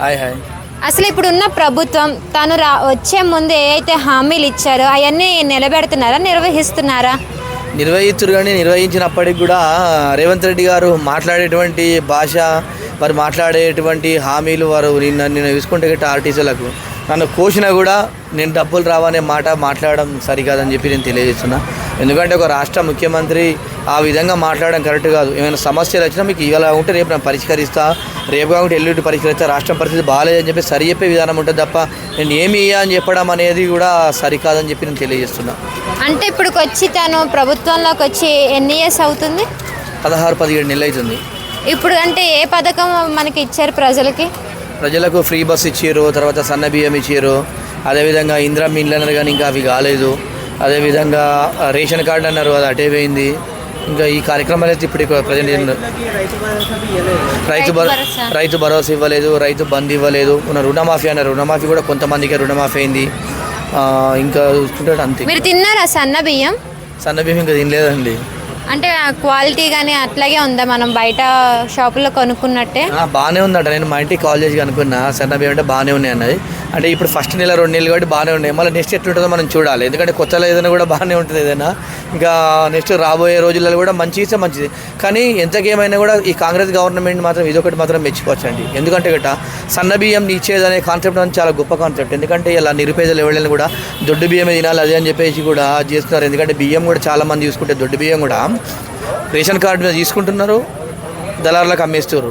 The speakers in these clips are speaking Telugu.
Hi hi. అసలు ఇప్పుడు ఉన్న ప్రభుత్వం తను రా వచ్చే ముందు ఏ అయితే హామీలు ఇచ్చారో అవన్నీ నిలబెడుతున్నారా నిర్వహిస్తున్నారా? నిర్వహించరు కానీ నిర్వహించినప్పటికి కూడా రేవంత్ రెడ్డి గారు మాట్లాడేటువంటి భాష వారు మాట్లాడేటువంటి హామీలు వారు నిన్న నిన్న చూసుకుంటే గట్ట ఆర్టీసీలకు. నన్ను కోసినా కూడా నేను డబ్బులు రావనే మాట మాట్లాడడం సరికాదని చెప్పి నేను తెలియజేస్తున్నా. ఎందుకంటే ఒక రాష్ట్ర ముఖ్యమంత్రి ఆ విధంగా మాట్లాడడం కరెక్ట్ కాదు. ఏమైనా సమస్యలు వచ్చినా మీకు ఇలా ఉంటే రేపు నేను పరిష్కరిస్తా. రేపు కాకుండా ఎల్లుండి పరిష్కరిస్తా. రాష్ట్రం పరిస్థితి బాగాలేదని చెప్పి సరి చెప్పే విధానం ఉంటుంది తప్ప నేను ఏమి అని చెప్పడం అనేది కూడా సరికాదని చెప్పి నేను తెలియజేస్తున్నా. అంటే ఇప్పుడు వచ్చి తను ప్రభుత్వంలోకి వచ్చి ఎన్ని ఇయర్స్ అవుతుంది? పదహారు పదిహేడు నెలలు అవుతుంది. ఇప్పుడు అంటే ఏ పథకం మనకి ఇచ్చారు ప్రజలకి? ప్రజలకు ఫ్రీ బస్ ఇచ్చారు తర్వాత సన్న బియ్యం ఇచ్చారు. అదేవిధంగా ఇందిరా మిల్లు అన్నారు కానీ ఇంకా అవి కాలేదు. అదేవిధంగా రేషన్ కార్డు అన్నారు అది అటే పోయింది. ఇంకా ఈ కార్యక్రమాలు అయితే ఇప్పుడు ప్రజెంట్ రైతు. రైతు భరోసా. ఇవ్వలేదు రైతు బంద్ ఇవ్వలేదు. ఉన్న రుణమాఫీ అన్నారు. రుణమాఫీ కూడా కొంతమందికి రుణమాఫీ అయింది ఇంకా చూసుకుంటే అంతే. మీరు తిన్నారా సన్న బియ్యం? సన్న బియ్యం ఇంకా తినలేదండి. అంటే క్వాలిటీ కానీ అట్లాగే ఉందా? మనం బయట షాపులో కొనుక్కున్నట్టే? బాగానే ఉందంట. నేను మా ఇంటికి కాల్ చేసి అనుకున్నా సన్న బియ్యం అంటే బాగానే ఉన్నాయి అన్నది. అంటే ఇప్పుడు ఫస్ట్ నెల రెండు నెలలు కాబట్టి బాగానే ఉన్నాయి. మళ్ళీ నెక్స్ట్ ఎట్లుంటుందో మనం చూడాలి. ఎందుకంటే కొత్తలో ఏదైనా కూడా బాగానే ఉంటుంది ఏదైనా. ఇంకా నెక్స్ట్ రాబోయే రోజులలో కూడా మంచి ఇస్తే మంచిది. కానీ ఎంతకేమైనా కూడా ఈ కాంగ్రెస్ గవర్నమెంట్ మాత్రం ఇదొకటి మాత్రం మెచ్చుకోవచ్చండి. ఎందుకంటే గట సన్న బియ్యం ఇచ్చేదనే కాన్సెప్ట్ అనేది చాలా గొప్ప కాన్సెప్ట్. ఎందుకంటే ఇలా నిరుపేదలు ఎవరైనా కూడా దొడ్డు బియ్యమే తినాలి అదే అని చెప్పేసి కూడా చేస్తున్నారు ఎందుకంటే బియ్యం కూడా చాలా మంది చూసుకుంటే దొడ్డు బియ్యం కూడా. రేషన్ కార్డు మీద తీసుకుంటున్నారు. దళారులకు అమ్మేస్తారు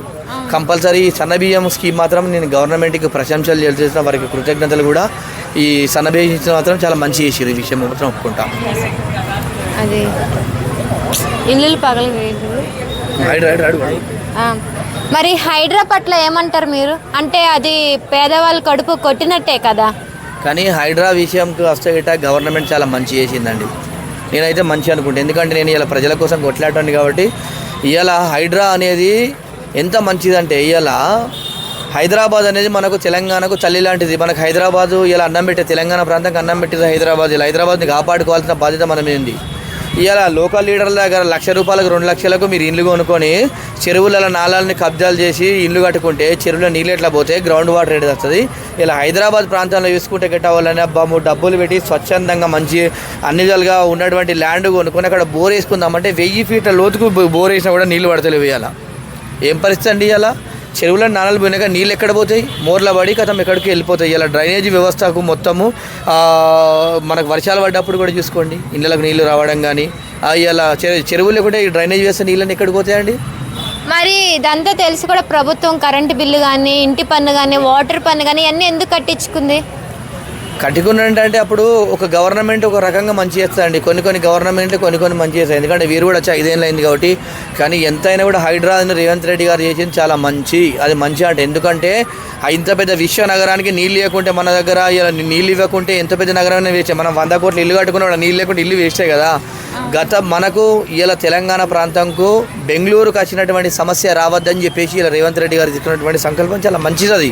కంపల్సరీ సన్న బియ్యం స్కీమ్ మాత్రం నేను గవర్నమెంట్కి ప్రశంసలు చేసిన వారికి కృతజ్ఞతలు కూడా. ఈ సన్న బియ్యం ఇచ్చిన మాత్రం చాలా మంచి చేసారు ఈ విషయం మాత్రం ఒప్పుకుంటా. అది. ఇల్లు పగల మరి హైడ్రా పట్ల ఏమంటారు మీరు? అంటే అది పేదవాళ్ళ కడుపు కొట్టినట్టే కదా. కానీ హైడ్రా విషయంకి వస్తే గిట్ట గవర్నమెంట్ చాలా మంచి చేసిందండి. నేనైతే మంచి అనుకుంటాను ఎందుకంటే నేను ఇలా ప్రజల కోసం కొట్లాడాను కాబట్టి ఇవాళ హైడ్రా అనేది ఎంత మంచిదంటే ఇవాళ హైదరాబాద్ అనేది మనకు తెలంగాణకు చల్లి లాంటిది. మనకు హైదరాబాదు ఇలా అన్నం పెట్టే తెలంగాణ ప్రాంతానికి అన్నం పెట్టేది హైదరాబాద్. ఇలా హైదరాబాద్ని కాపాడుకోవాల్సిన బాధ్యత మన మీద ఉంది. ఇలా లోకల్ లీడర్ల దగ్గర లక్ష రూపాయలకు రెండు లక్షలకు మీరు ఇండ్లు కొనుక్కొని చెరువులలో నాళాలని కబ్జాలు చేసి ఇండ్లు కట్టుకుంటే చెరువులో నీళ్ళు ఎట్లా పోతే గ్రౌండ్ వాటర్ రేట్ వస్తుంది? ఇలా హైదరాబాద్ ప్రాంతంలో చూసుకుంటే గట్ట వాళ్ళని అబ్బాము డబ్బులు పెట్టి స్వచ్ఛందంగా మంచి అన్ని విధాలుగా ఉన్నటువంటి ల్యాండ్ కొనుక్కొని అక్కడ బోర్ వేసుకుందామంటే వెయ్యి ఫీట్ల లోతుకు బోర్ వేసినా కూడా నీళ్ళు పడతలేవు ఇవాళ ఏం పరిస్థితి అండి ఇవాళ చెరువులో నాణాలు పోయినాక నీళ్ళు ఎక్కడ పోతాయి? మోర్ల పడి కథం ఎక్కడికి వెళ్ళిపోతాయి? ఇలా డ్రైనేజీ వ్యవస్థకు మొత్తము మనకు వర్షాలు పడ్డప్పుడు కూడా చూసుకోండి. ఇళ్ళకు నీళ్ళు రావడం కానీ ఇలా చెరువులు కూడా ఈ డ్రైనేజ్ వ్యవస్థ నీళ్ళని ఎక్కడికి పోతాయండి? మరి ఇదంతా తెలిసి కూడా ప్రభుత్వం కరెంటు బిల్లు కానీ ఇంటి పన్ను కానీ వాటర్ పన్ను కానీ ఇవన్నీ ఎందుకు కట్టించుకుంది? కట్టుకున్నట్టు అంటే అప్పుడు ఒక గవర్నమెంట్ ఒక రకంగా మంచి చేస్తుందండి కొన్ని కొన్ని గవర్నమెంట్ కొన్ని కొన్ని మంచి చేస్తాయి. ఎందుకంటే వీరు కూడా వచ్చి ఐదేళ్ళు అయింది కాబట్టి కానీ ఎంతైనా కూడా హైదరాబాద్ని రేవంత్ రెడ్డి గారు చేసింది చాలా మంచి అది మంచి అంటే. ఎందుకంటే ఆ ఇంత పెద్ద విశ్వ నగరానికి నీళ్ళు ఇవ్వకుంటే మన దగ్గర ఇలా నీళ్ళు ఇవ్వకుంటే ఎంత పెద్ద నగరమైనా వేస్ట్ మనం వంద కోట్లు ఇల్లు కట్టుకున్నా నీళ్ళు లేకుంటే ఇల్లు వేస్టే కదా. గత మనకు ఇలా తెలంగాణ ప్రాంతంకు బెంగళూరుకు వచ్చినటువంటి సమస్య రావద్దని చెప్పేసి ఇలా రేవంత్ రెడ్డి గారు చెప్పినటువంటి సంకల్పం చాలా మంచిది అది.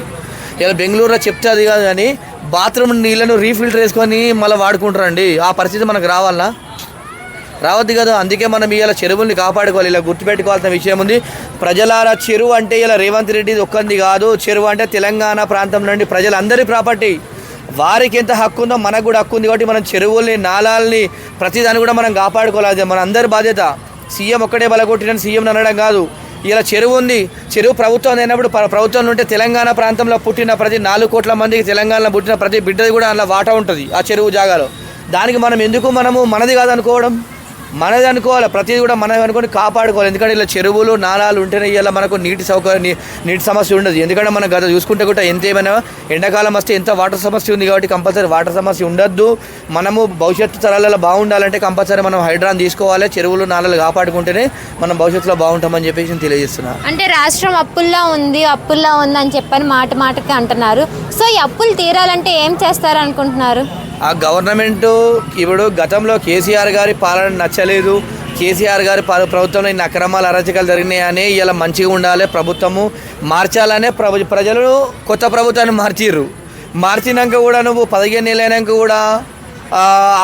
ఇలా బెంగళూరులో చెప్తే అది కాదు కానీ బాత్రూమ్ నీళ్ళను రీఫిల్టర్ వేసుకొని మళ్ళీ వాడుకుంటారండి. ఆ పరిస్థితి మనకు రావాలా? రావద్దు కదా. అందుకే మనం ఇలా చెరువుల్ని కాపాడుకోవాలి. ఇలా గుర్తుపెట్టుకోవాల్సిన విషయం ఉంది. ప్రజలారా చెరువు అంటే ఇలా రేవంత్ రెడ్డి ఒక్కంది కాదు. చెరువు అంటే తెలంగాణ ప్రాంతం నుండి ప్రజలందరి ప్రాపర్టీ. వారికి ఎంత హక్కు ఉందో మనకు కూడా హక్కు ఉంది కాబట్టి మనం చెరువుల్ని నాళాలని ప్రతిదాన్ని కూడా మనం కాపాడుకోవాలి అది మన అందరి బాధ్యత. సీఎం ఒక్కడే బలగొట్టిన సీఎం అనడం కాదు. ఇలా చెరువు ఉంది. చెరువు ప్రభుత్వం అయినప్పుడు ప్రభుత్వం ఉంటే తెలంగాణ ప్రాంతంలో పుట్టిన ప్రతి నాలుగు కోట్ల మందికి తెలంగాణలో పుట్టిన ప్రతి బిడ్డది కూడా అందులో వాటా ఉంటుంది ఆ చెరువు జాగాలో. దానికి మనం ఎందుకు మనము మనది కాదనుకోవడం? మనది అనుకోవాలి ప్రతిదీ కూడా మనం అనుకొని కాపాడుకోవాలి. ఎందుకంటే ఇలా చెరువులు నాలాలు ఉంటేనే ఇలా మనకు నీటి సౌకర్యం నీటి సమస్య ఉండదు. ఎందుకంటే మనం గత చూసుకుంటే కూడా ఎంత ఏమైనా ఎండాకాలం వస్తే ఎంత వాటర్ సమస్య ఉంది కాబట్టి కంపల్సరీ వాటర్ సమస్య ఉండద్దు. మనము భవిష్యత్తు తరాలలో బాగుండాలంటే కంపల్సరీ మనం హైడ్రాన్ తీసుకోవాలి చెరువులు నాళాలు కాపాడుకుంటేనే మనం భవిష్యత్తులో బాగుంటామని చెప్పేసి నేను తెలియజేస్తున్నా. అంటే రాష్ట్రం అప్పుల్లో ఉంది అప్పుల్లో ఉంది అని చెప్పని మాట మాటకి అంటున్నారు. సో ఈ అప్పులు తీరాలంటే ఏం చేస్తారు అనుకుంటున్నారు ఆ గవర్నమెంట్ ఇప్పుడు గతంలో కేసీఆర్ గారి పాలన నచ్చలేదు. కేసీఆర్ గారి ప్రభుత్వంలో ఇన్ని అక్రమాలు అరాచకాలు జరిగినాయని ఇలా మంచిగా ఉండాలి ప్రభుత్వము. మార్చాలనే ప్రభు ప్రజలు కొత్త ప్రభుత్వాన్ని మార్చిర్రు. మార్చినాక కూడా నువ్వు పదిహేను నెలలు కూడా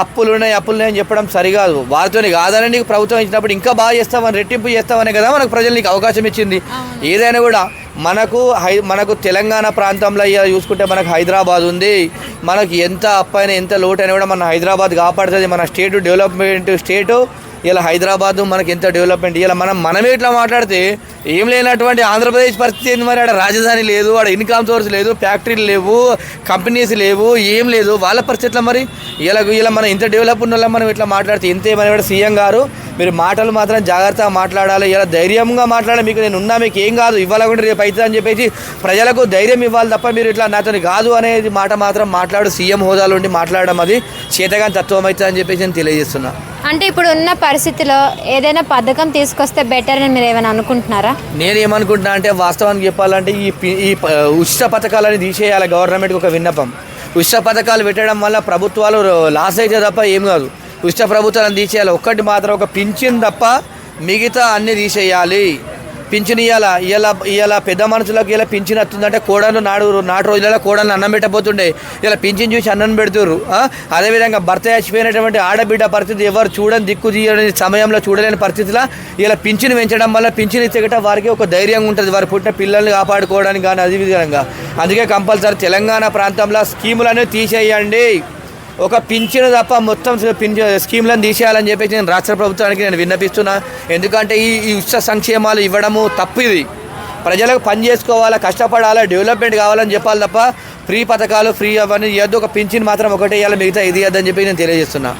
అప్పులు ఉన్నాయి అప్పులు ఉన్నాయని చెప్పడం సరికాదు. వారితో కాదని నీకు ప్రభుత్వం ఇచ్చినప్పుడు ఇంకా బాగా చేస్తామని రెట్టింపు చేస్తామనే కదా మనకు ప్రజలు నీకు అవకాశం ఇచ్చింది. ఏదైనా కూడా మనకు హై మనకు తెలంగాణ ప్రాంతంలో చూసుకుంటే మనకు హైదరాబాద్ ఉంది. మనకు ఎంత అప్పైనా ఎంత లోటు అయినా కూడా మన హైదరాబాద్ కాపాడుతుంది. మన స్టేట్ డెవలప్మెంట్ స్టేటు ఇలా హైదరాబాద్ మనకి ఎంత డెవలప్మెంట్ ఇలా మనం మనమే ఇట్లా మాట్లాడితే ఏం లేనటువంటి ఆంధ్రప్రదేశ్ పరిస్థితి ఏంది మరి? ఆడ రాజధాని లేదు ఆడ ఇన్కమ్ సోర్స్ లేదు ఫ్యాక్టరీలు లేవు కంపెనీస్ లేవు ఏం లేదు. వాళ్ళ పరిస్థితిలో మరి? ఇలా ఇలా మనం ఇంత డెవలప్ ఉన్న మనం ఇట్లా మాట్లాడితే ఇంతే మన కూడా సీఎం గారు? మీరు మాటలు మాత్రం జాగ్రత్తగా మాట్లాడాలి ఇలా ధైర్యంగా మాట్లాడాలి. మీకు నేను ఉన్నా మీకు ఏం కాదు ఇవ్వాలి కూడా రేపు అవుతుంది అని చెప్పేసి ప్రజలకు ధైర్యం ఇవ్వాలి తప్ప మీరు ఇట్లా నాతో కాదు అనేది మాట మాత్రం మాట్లాడు సీఎం హోదాలో ఉండి మాట్లాడడం అది చేతగాని తత్వం అవుతుంది అని చెప్పేసి నేను తెలియజేస్తున్నాను అంటే ఇప్పుడు ఉన్న పరిస్థితిలో ఏదైనా పథకం తీసుకొస్తే బెటర్ అని మీరు ఏమైనా అనుకుంటున్నారా? నేను ఏమనుకుంటున్నా అంటే వాస్తవానికి చెప్పాలంటే ఈ పి- ఈ ప- ఉచిత పథకాలని తీసేయాలి గవర్నమెంట్కి ఒక విన్నపం. ఉచిత పథకాలు పెట్టడం వల్ల ప్రభుత్వాలు లాస్ అయితే తప్ప ఏం కాదు. ఉచిత ప్రభుత్వాలను తీసేయాలి. ఒక్కటి మాత్రం ఒక పింఛన్ తప్ప మిగతా అన్ని తీసేయాలి. పింఛన్ ఇవ్వాల ఇవాళ ఇవాళ పెద్ద మనుషులకు ఇలా పింఛన్ వస్తుందంటే కోడలు నాడు నాటు రోజులలో కోడలు అన్నం పెట్టబోతుండే. ఇలా పింఛన్ చూసి అన్నం పెడుతురు అదేవిధంగా భర్త చచ్చిపోయినటువంటి ఆడబిడ్డ పరిస్థితి ఎవరు చూడని దిక్కు తీయని సమయంలో చూడలేని పరిస్థితిలో ఇలా పింఛన్ పెంచడం వల్ల పింఛన్ ఇచ్చగట వారికి ఒక ధైర్యంగా ఉంటుంది. వారు పుట్టిన పిల్లల్ని కాపాడుకోవడానికి కానీ అదేవిధంగా అందుకే కంపల్సరీ తెలంగాణ ప్రాంతంలో స్కీములను తీసేయండి. ఒక పింఛను తప్ప మొత్తం పింఛ స్కీమ్లను తీసేయాలని చెప్పేసి నేను రాష్ట్ర ప్రభుత్వానికి నేను విన్నపిస్తున్నా. ఎందుకంటే ఈ ఈ ఉచిత సంక్షేమాలు ఇవ్వడము తప్పు ఇది. ప్రజలకు పని చేసుకోవాలా కష్టపడాలా డెవలప్మెంట్ కావాలని చెప్పాలి తప్ప ఫ్రీ పథకాలు ఫ్రీ అవన్నీ ఇవ్వద్దు. ఒక పింఛన్ మాత్రం ఒకటే ఇవ్వాలి మిగతా ఇది ఇవ్వద్దని చెప్పి నేను తెలియజేస్తున్నా.